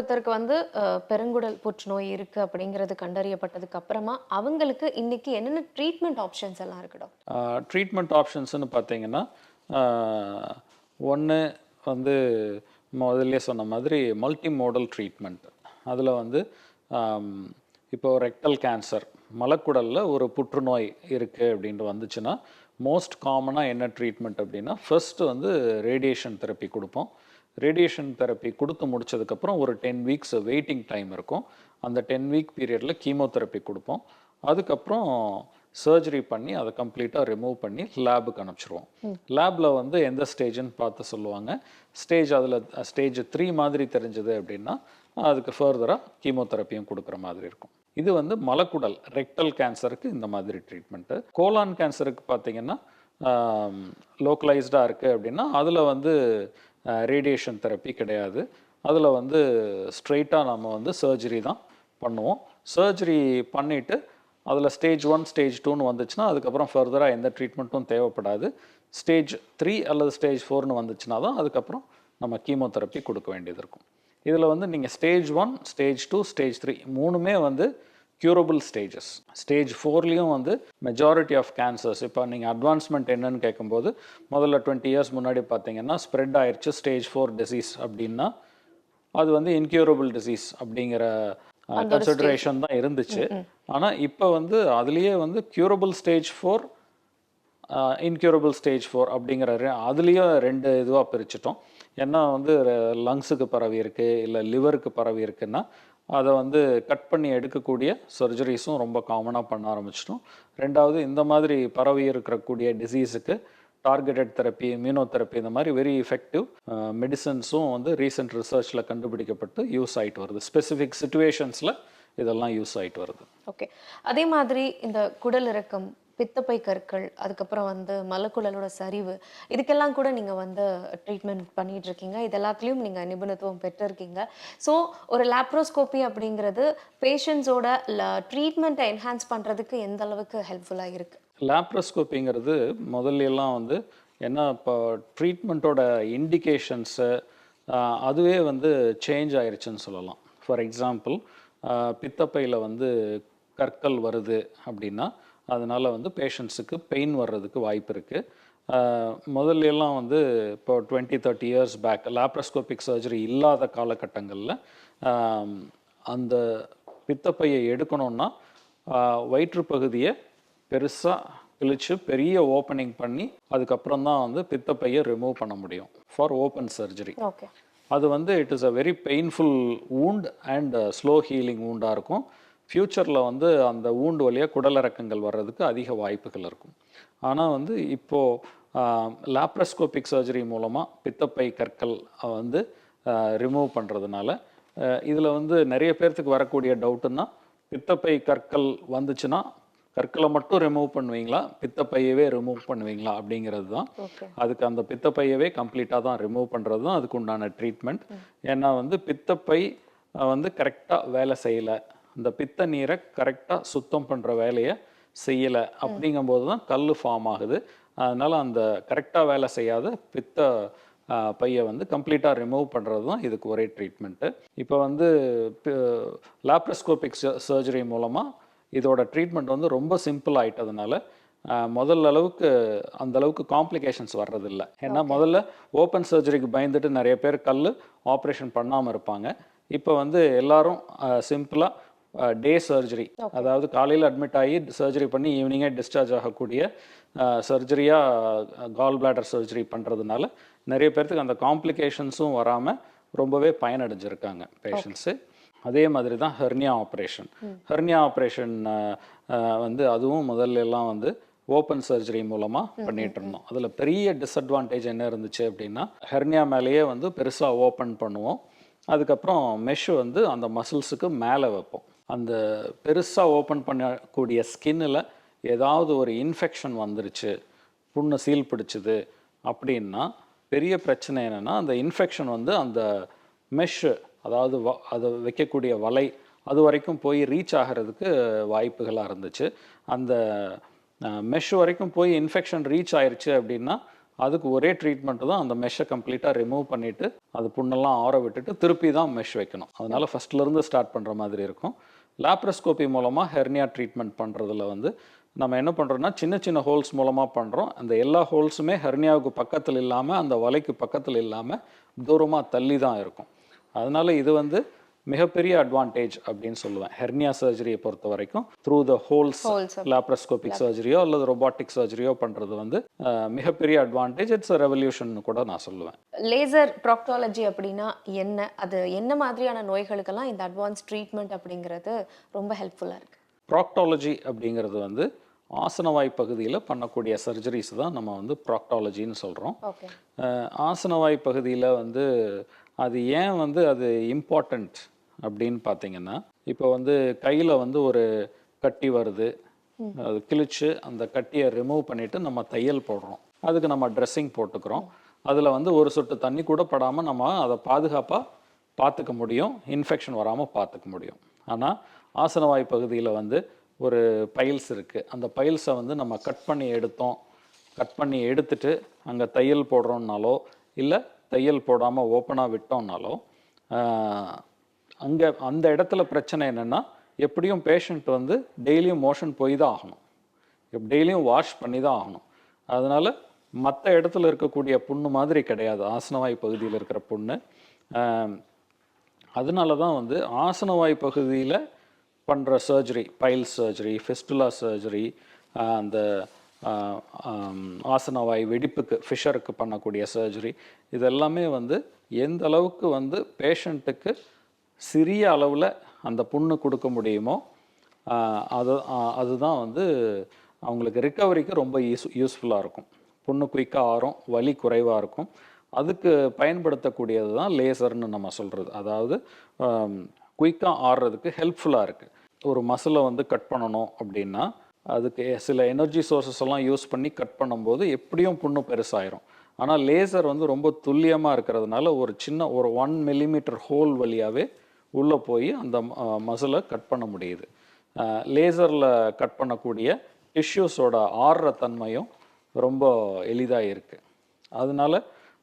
ஒருத்தருக்கு வந்து பெருங்குடல் புற்றுநோய் இருக்கு அப்படிங்கிறது கண்டறியப்பட்டதுக்கு அப்புறமா அவங்களுக்கு இன்னைக்கு என்னென்ன ட்ரீட்மெண்ட் ஆப்ஷன்ஸ் எல்லாம் இருக்குடும் ட்ரீட்மெண்ட் ஆப்ஷன்ஸ்னு பார்த்தீங்கன்னா ஒன்று வந்து முதல்ல சொன்ன மாதிரி மல்டி மோடல் ட்ரீட்மெண்ட் அதில் வந்து இப்போ ரெக்டல் கேன்சர் மலக்குடலில் ஒரு புற்றுநோய் இருக்குது அப்படின்ட்டு வந்துச்சுன்னா மோஸ்ட் காமனாக என்ன ட்ரீட்மெண்ட் அப்படின்னா ஃபர்ஸ்ட் வந்து ரேடியேஷன் தெரப்பி கொடுப்போம். ரேடியேஷன் தெரப்பி கொடுத்து முடிச்சதுக்கப்புறம் ஒரு டென் வீக்ஸ் வெயிட்டிங் டைம் இருக்கும். அந்த டென் வீக் பீரியடில் கீமோதெரப்பி கொடுப்போம். அதுக்கப்புறம் சர்ஜரி பண்ணி அதை கம்ப்ளீட்டாக ரிமூவ் பண்ணி லேபுக்கு அனுப்பிச்சிருவோம். லேபில் வந்து எந்த ஸ்டேஜ்னு பார்த்து சொல்லுவாங்க. ஸ்டேஜ் அதில் ஸ்டேஜ் த்ரீ மாதிரி தெரிஞ்சது அப்படின்னா அதுக்கு ஃபர்தராக கீமோதெரப்பியும் கொடுக்குற மாதிரி இருக்கும். இது வந்து மலக்குடல் ரெக்டல் கேன்சருக்கு இந்த மாதிரி ட்ரீட்மெண்ட்டு கோலான் கேன்சருக்கு பார்த்தீங்கன்னா லோக்கலைஸ்டாக இருக்குது அப்படின்னா அதில் வந்து ரேடியேஷன் தெரப்பி கிடையாது. அதில் வந்து ஸ்ட்ரெயிட்டாக நம்ம வந்து சர்ஜரி தான் பண்ணுவோம். சர்ஜரி பண்ணிவிட்டு அதில் ஸ்டேஜ் ஒன் ஸ்டேஜ் டூன்னு வந்துச்சுன்னா அதுக்கப்புறம் ஃபர்தராக எந்த ட்ரீட்மெண்ட்டும் தேவைப்படாது. ஸ்டேஜ் த்ரீ அல்லது ஸ்டேஜ் ஃபோர்னு வந்துச்சுன்னா தான் அதுக்கப்புறம் நம்ம கீமோதெரப்பி கொடுக்க வேண்டியது இருக்கும். இதில் வந்து நீங்கள் stage one stage two stage three மூணுமே வந்து க்யூரபிள் ஸ்டேஜஸ் ஸ்டேஜ் ஃபோர்லேயும் வந்து மெஜாரிட்டி ஆஃப் கேன்சர்ஸ் இப்போ நீங்கள் அட்வான்ஸ்மெண்ட் என்னன்னு கேட்கும்போது முதல்ல டுவெண்ட்டி இயர்ஸ் முன்னாடி பார்த்தீங்கன்னா ஸ்ப்ரெட் ஆயிடுச்சு ஸ்டேஜ் ஃபோர் டிசீஸ் அப்படின்னா அது வந்து இன்க்யூரபிள் டிசீஸ் அப்படிங்கிற கன்சிடரேஷன் தான் இருந்துச்சு. ஆனால் இப்போ வந்து அதுலேயே வந்து curable stage four incurable stage four அப்படிங்கிற அதுலேயும் ரெண்டு இதுவாக பிரிச்சிட்டோம். ஏன்னா வந்து லங்ஸுக்கு பரவி இருக்கு இல்லை லிவருக்கு பரவி இருக்குன்னா அதை வந்து கட் பண்ணி எடுக்கக்கூடிய சர்ஜரிஸும் ரொம்ப காமனாக பண்ண ஆரம்பிச்சிட்டோம். ரெண்டாவது இந்த மாதிரி பரவி இருக்கக்கூடிய டிசீஸுக்கு டார்கெட்டட் தெரப்பி இம்யூனோதெரப்பி இந்த மாதிரி வெரி எஃபெக்டிவ் மெடிசன்ஸும் வந்து ரீசெண்ட் ரிசர்ச்சில் கண்டுபிடிக்கப்பட்டு யூஸ் ஆகிட்டு வருது. ஸ்பெசிஃபிக் சுச்சுவேஷன்ஸில் இதெல்லாம் யூஸ் ஆகிட்டு வருது. ஓகே அதே மாதிரி இந்த குடல் இறக்கம் பித்தப்பை கற்கள் அதுக்கப்புறம் வந்து மலக்குழலோட சரிவு இதுக்கெல்லாம் கூட நீங்கள் வந்து ட்ரீட்மெண்ட் பண்ணிகிட்டு இருக்கீங்க இது எல்லாத்துலேயும் நீங்கள் நிபுணத்துவம் பெற்றிருக்கீங்க. ஸோ ஒரு லேப்ரோஸ்கோப்பி அப்படிங்கிறது பேஷண்ட்ஸோட ட்ரீட்மெண்ட்டை என்ஹான்ஸ் பண்ணுறதுக்கு எந்த அளவுக்கு ஹெல்ப்ஃபுல்லாக இருக்குது லேப்ரோஸ்கோப்பிங்கிறது முதல்ல எல்லாம் வந்து என்ன இப்போ ட்ரீட்மெண்ட்டோட இண்டிகேஷன்ஸு அதுவே வந்து சேஞ்ச் ஆயிடுச்சுன்னு சொல்லலாம். ஃபார் எக்ஸாம்பிள் பித்தப்பையில் வந்து கற்கள் வருது அப்படின்னா அதனால வந்து பேஷண்ட்ஸுக்கு பெயின் வர்றதுக்கு வாய்ப்பு இருக்குது முதல்ல எல்லாம் வந்து இப்போ twenty thirty years back laparoscopic surgery இல்லாத காலகட்டங்களில் அந்த பித்தப்பையை எடுக்கணும்னா வயிற்று பகுதியை பெருசாக கிழிச்சு பெரிய ஓப்பனிங் பண்ணி அதுக்கப்புறம் தான் வந்து பித்தப்பையை ரிமூவ் பண்ண முடியும் ஃபார் ஓப்பன் சர்ஜரி அது வந்து it is a very painful wound and slow healing wound-ஆ இருக்கும். ஃப்யூச்சரில் வந்து அந்த wound வழியாக குடலிறக்கங்கள் வர்றதுக்கு அதிக வாய்ப்புகள் இருக்கும். ஆனால் வந்து இப்போது லாப்ரஸ்கோபிக் சர்ஜரி மூலமாக பித்தப்பை கற்கள் வந்து ரிமூவ் பண்ணுறதுனால இதில் வந்து நிறைய பேர்த்துக்கு வரக்கூடிய டவுட்டுன்னா பித்தப்பை கற்கள் வந்துச்சுன்னா கற்களை மட்டும் ரிமூவ் பண்ணுவீங்களா? பித்தப்பையவே ரிமூவ் பண்ணுவீங்களா? அப்படிங்கிறது தான் அதுக்கு அந்த பித்தப்பையவே கம்ப்ளீட்டாக தான் ரிமூவ் பண்ணுறது தான் அதுக்கு உண்டான ட்ரீட்மெண்ட் ஏன்னா வந்து பித்தப்பை வந்து கரெக்டாக வேலை செய்யலை. இந்த பித்த நீரை கரெக்டாக சுத்தம் பண்ணுற வேலையை செய்யலை. அப்படிங்கும்போது தான் கல் ஃபார்ம் ஆகுது. அதனால அந்த கரெக்டாக வேலை செய்யாத பித்த பையை வந்து கம்ப்ளீட்டாக ரிமூவ் பண்ணுறது தான் இதுக்கு ஒரே ட்ரீட்மெண்ட்டு இப்போ வந்து லாப்ரஸ்கோபிக் சர்ஜரி மூலமாக இதோட ட்ரீட்மெண்ட் வந்து ரொம்ப சிம்பிள் ஆயிட்டதுனால அஹ், முதல்ல அளவுக்கு அந்த அளவுக்கு காம்ப்ளிகேஷன்ஸ் வர்றதில்ல. ஏன்னா முதல்ல ஓப்பன் சர்ஜரிக்கு பயந்துட்டு நிறைய பேர் கல் ஆப்ரேஷன் பண்ணாமல் இருப்பாங்க. இப்போ வந்து எல்லாரும் சிம்பிளாக டே சர்ஜரி அதாவது காலையில் அட்மிட் ஆகி சர்ஜரி பண்ணி ஈவினிங்கே டிஸ்சார்ஜ் ஆகக்கூடிய சர்ஜரியாக கால் பிளாடர் சர்ஜரி பண்ணுறதுனால நிறைய பேர்த்துக்கு அந்த காம்ப்ளிகேஷன்ஸும் வராமல் ரொம்பவே பயனடைஞ்சிருக்காங்க பேஷண்ட்ஸு அதே மாதிரி தான் ஹெர்னியா ஆப்ரேஷன் ஹெர்னியா ஆப்ரேஷன் வந்து அதுவும் முதல்ல எல்லாம் வந்து ஓப்பன் சர்ஜரி மூலமாக பண்ணிட்டு இருந்தோம். அதில் பெரிய டிஸ்அட்வான்டேஜ் என்ன இருந்துச்சு அப்படின்னா ஹெர்னியா மேலேயே வந்து பெருசாக ஓப்பன் பண்ணுவோம். அதுக்கப்புறம் மெஷ் வந்து அந்த மசில்ஸுக்கு மேலே வைப்போம். அந்த பெருசாக ஓப்பன் பண்ணக்கூடிய ஸ்கின்னில் ஏதாவது ஒரு இன்ஃபெக்ஷன் வந்துருச்சு புண்ணு சீல் பிடிச்சிது அப்படின்னா பெரிய பிரச்சனை என்னென்னா அந்த இன்ஃபெக்ஷன் வந்து அந்த மெஷ்ஷு அதாவது வ- அதை வைக்கக்கூடிய வலை அது வரைக்கும் போய் ரீச் ஆகிறதுக்கு வாய்ப்புகளாக இருந்துச்சு. அந்த மெஷ் வரைக்கும் போய் இன்ஃபெக்ஷன் ரீச் ஆயிடுச்சு அப்படின்னா அதுக்கு ஒரே ட்ரீட்மெண்ட் தான் அந்த மெஷ்ஷை கம்ப்ளீட்டாக ரிமூவ் பண்ணிவிட்டு அது புண்ணெல்லாம் ஆற விட்டுட்டு திருப்பி தான் மெஷ் வைக்கணும். அதனால் ஃபஸ்ட்லேருந்து ஸ்டார்ட் பண்ணுற மாதிரி இருக்கும். லாப்ரஸ்கோப்பி மூலமாக ஹெர்னியா ட்ரீட்மெண்ட் பண்ணுறதுல வந்து நம்ம என்ன பண்ணுறோன்னா சின்ன சின்ன ஹோல்ஸ் மூலமாக பண்ணுறோம் அந்த எல்லா ஹோல்ஸுமே ஹெர்னியாவுக்கு பக்கத்தில் இல்லாமல் அந்த வலைக்கு பக்கத்தில் இல்லாமல் தூரமாக தள்ளி தான் இருக்கும். அதனால் இது வந்து மிகப்பெரிய அட்வான்டேஜ் அப்படின்னு சொல்லுவேன். ஹெர்னியா சர்ஜரியை பொறுத்த வரைக்கும் த்ரூ த ஹோல்ஸ் லாப்ரஸ்கோபிக் சர்ஜரியோ அல்லது ரொபாட்டிக் சர்ஜரியோ பண்ணுறது வந்து மிகப்பெரிய அட்வான்டேஜ் இட்ஸ் ரெவல்யூஷன் கூட நான் சொல்லுவேன். லேசர் ப்ராக்டாலஜி அப்படின்னா என்ன? அது என்ன மாதிரியான நோய்களுக்கெல்லாம் இந்த அட்வான்ஸ் ட்ரீட்மெண்ட் அப்படிங்கிறது ரொம்ப ஹெல்ப்ஃபுல்லாக இருக்கு. ப்ராக்டாலஜி அப்படிங்கிறது வந்து ஆசனவாய் பகுதியில் பண்ணக்கூடிய சர்ஜரிஸ் தான் நம்ம வந்து ப்ராக்டாலஜின்னு சொல்கிறோம் ஆசனவாய் பகுதியில் வந்து அது ஏன் வந்து அது இம்பார்ட்டண்ட் அப்படின்னு பார்த்தீங்கன்னா இப்போ வந்து கையில் வந்து ஒரு கட்டி வருது. அது கிழிச்சு அந்த கட்டியை ரிமூவ் பண்ணிவிட்டு நம்ம தையல் போடுறோம். அதுக்கு நம்ம ட்ரெஸ்ஸிங் போட்டுக்கிறோம். அதில் வந்து ஒரு சொட்டு தண்ணி கூட படாமல் நம்ம அதை பாதுகாப்பாக பார்த்துக்க முடியும். இன்ஃபெக்ஷன் வராமல் பார்த்துக்க முடியும். ஆனால் ஆசனவாய் பகுதியில் வந்து ஒரு பைல்ஸ் இருக்குது அந்த பைல்ஸை வந்து நம்ம கட் பண்ணி எடுத்தோம். கட் பண்ணி எடுத்துட்டு அங்கே தையல் போடுறோம்னாலோ இல்லை தையல் போடாமல் ஓப்பனாக விட்டோம்னாலோ அங்கே அந்த இடத்துல பிரச்சனை என்னென்னா எப்படியும் பேஷண்ட் வந்து டெய்லியும் மோஷன் போய் தான் ஆகணும் டெய்லியும் வாஷ் பண்ணி தான் ஆகணும். அதனால் மற்ற இடத்துல இருக்கக்கூடிய புண்ணு மாதிரி கிடையாது. ஆசனவாய் பகுதியில் இருக்கிற புண்ணு. அதனால தான் வந்து ஆசனவாய் பகுதியில் பண்ணுற surgery pile surgery fistula surgery அந்த ஆசனவாய் வெடிப்புக்கு ஃபிஷருக்கு பண்ணக்கூடிய சர்ஜரி இதெல்லாமே வந்து எந்த அளவுக்கு வந்து பேஷண்ட்டுக்கு சிறிய அளவில் அந்த புண்ணு கொடுக்க முடியுமோ அது அதுதான் வந்து அவங்களுக்கு ரிக்கவரிக்கு ரொம்ப யூஸ் யூஸ்ஃபுல்லாக இருக்கும். புண்ணு குயிக்காக ஆறும் வலி குறைவாக இருக்கும். அதுக்கு பயன்படுத்தக்கூடியது தான் லேசர்னு நம்ம சொல்கிறது அதாவது குயிக்காக ஆடுறதுக்கு ஹெல்ப்ஃபுல்லாக இருக்குது ஒரு மசிலை வந்து கட் பண்ணணும் அப்படின்னா அதுக்கு சில எனர்ஜி சோர்சஸ் எல்லாம் யூஸ் பண்ணி கட் பண்ணும்போது எப்படியும் புண்ணு பெருசாயிரும். ஆனால் லேசர் வந்து ரொம்ப துல்லியமாக இருக்கிறதுனால ஒரு சின்ன ஒரு ஒன் மில்லிமீட்டர் ஹோல் வழியாகவே உள்ளே போய் அந்த மசிலை கட் பண்ண முடியுது. லேசரில் கட் பண்ணக்கூடிய டிஷ்யூஸோட ஆறுற தன்மையும் ரொம்ப எளிதாக இருக்குது அதனால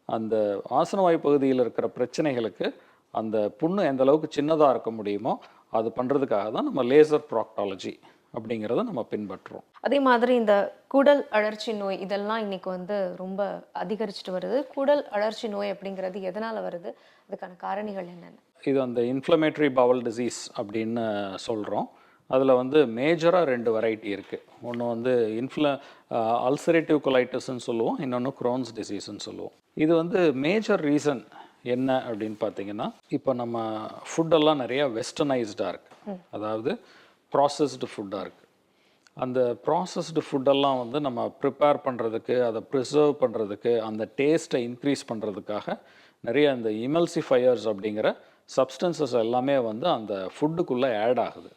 அந்த ஆசனவாய் பகுதியில் இருக்கிற பிரச்சனைகளுக்கு அந்த புண்ணு எந்த அளவுக்கு சின்னதாக இருக்க முடியுமோ அது பண்ணுறதுக்காக தான் நம்ம லேசர் ப்ராக்டாலஜி அப்படிங்கிறத நம்ம பின்பற்றுறோம். அதே மாதிரி இந்த குடல் அழற்சி நோய் இதெல்லாம் இன்னைக்கு வந்து ரொம்ப அதிகரிச்சுட்டு வருது. குடல் அழற்சி நோய் அப்படிங்கிறது எதனால வருது? அதுக்கான காரணிகள் என்னென்ன? இது அந்த இன்ஃப்ளமேட்டரி பவல் டிசீஸ் அப்படின்னு சொல்கிறோம் அதில் வந்து மேஜராக ரெண்டு வெரைட்டி இருக்குது ஒன்று வந்து இன்ஃப்ள அல்சரேட்டிவ் கொலைட்டிஸ்ன்னு சொல்லுவோம். இன்னொன்று குரோன்ஸ் டிசீஸ்ன்னு சொல்லுவோம். இது வந்து மேஜர் ரீசன் என்ன அப்படின்னு பார்த்தீங்கன்னா இப்போ நம்ம ஃபுட்டெல்லாம் நிறைய வெஸ்டர்னைஸ்டாக இருக்குது அதாவது ப்ராசஸ்டு ஃபுட்டாக இருக்குது அந்த ப்ராசஸ்டு ஃபுட்டெல்லாம் வந்து நம்ம ப்ரிப்பேர் பண்ணுறதுக்கு அதை ப்ரிசர்வ் பண்ணுறதுக்கு அந்த டேஸ்ட்டை இன்க்ரீஸ் பண்ணுறதுக்காக நிறைய இந்த இமல்சிஃபயர்ஸ் அப்படிங்கிற சப்ஸ்டன்சஸ் எல்லாமே வந்து அந்த ஃபுட்டுக்குள்ளே ஆட் ஆகுது.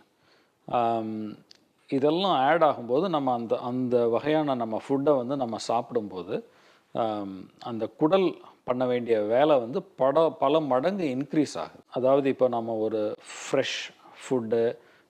இதெல்லாம் ஆட் ஆகும்போது நம்ம அந்த அந்த வகையான நம்ம ஃபுட்டை வந்து நம்ம சாப்பிடும்போது அந்த குடல் பண்ண வேண்டிய வேலை வந்து பட பல மடங்கு இன்க்ரீஸ் ஆகுது. அதாவது இப்போ நம்ம ஒரு ஃப்ரெஷ் ஃபுட்டு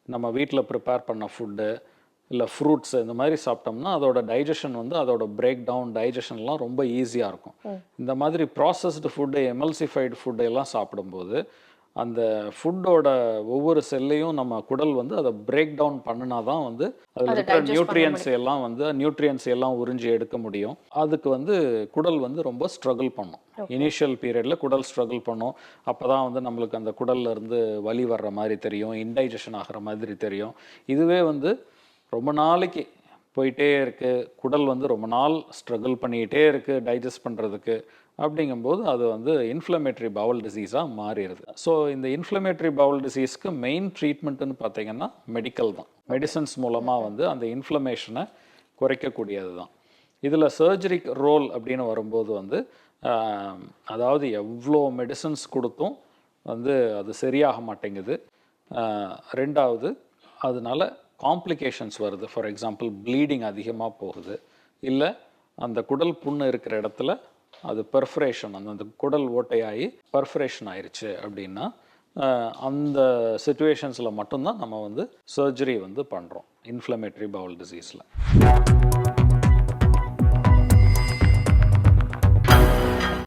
நம்ம வீட்டில் ப்ரிப்பேர் பண்ண ஃபுட்டு இல்லை ஃப்ரூட்ஸ் இந்த மாதிரி சாப்பிட்டோம்னா அதோட டைஜஷன் வந்து அதோட பிரேக் டவுன் டைஜஷன்லாம் ரொம்ப ஈஸியாக இருக்கும். இந்த மாதிரி ப்ராசஸ்டு ஃபுட்டு எமல்சிஃபைடு ஃபுட்டு எல்லாம் சாப்பிடும்போது அந்த ஃபுட்டோட ஒவ்வொரு செல்லையும் நம்ம குடல் வந்து அதை பிரேக் டவுன் பண்ணினா தான் வந்து அதில் இருக்கிற நியூட்ரியன்ஸ் எல்லாம் வந்து நியூட்ரியன்ஸ் எல்லாம் உறிஞ்சி எடுக்க முடியும். அதுக்கு வந்து குடல் வந்து ரொம்ப ஸ்ட்ரகிள் பண்ணும். இனிஷியல் பீரியடில் குடல் ஸ்ட்ரகிள் பண்ணும். அப்போ தான் வந்து நம்மளுக்கு அந்த குடல்ல இருந்து வலி வர்ற மாதிரி தெரியும் இன்டைஜஷன் ஆகிற மாதிரி தெரியும். இதுவே வந்து ரொம்ப நாளைக்கு போயிட்டே இருக்கு. குடல் வந்து ரொம்ப நாள் ஸ்ட்ரகிள் பண்ணிக்கிட்டே இருக்கு டைஜஸ்ட் பண்ணுறதுக்கு அப்படிங்கும்போது அது வந்து இன்ஃப்ளமேட்ரி பவல் டிசீஸாக மாறிடுது. ஸோ இந்த இன்ஃப்ளமேட்ரி பவல் டிசீஸ்க்கு மெயின் ட்ரீட்மெண்ட்டுன்னு பார்த்தீங்கன்னா மெடிக்கல் தான். மெடிசன்ஸ் மூலமாக வந்து அந்த இன்ஃப்ளமேஷனை குறைக்கக்கூடியது தான். இதில் சர்ஜரிக் ரோல் அப்படின்னு வரும்போது வந்து அதாவது எவ்வளோ மெடிசன்ஸ் கொடுத்தும் வந்து அது சரியாக மாட்டேங்குது. ரெண்டாவது அதனால காம்ப்ளிகேஷன்ஸ் வருது. ஃபார் எக்ஸாம்பிள் ப்ளீடிங் அதிகமாக போகுது. இல்லை அந்த குடல் புண்ணு இருக்கிற இடத்துல அது பெர்ஃபரேஷன் அந்த அந்த குடல் ஓட்டையாகி பெர்ஃபரேஷன் ஆயிடுச்சு அப்படின்னா அந்த சுச்சுவேஷன்ஸில் மட்டும்தான் நம்ம வந்து சர்ஜரி வந்து பண்ணுறோம் இன்ஃப்ளமேட்டரி பவுல் டிசீஸில்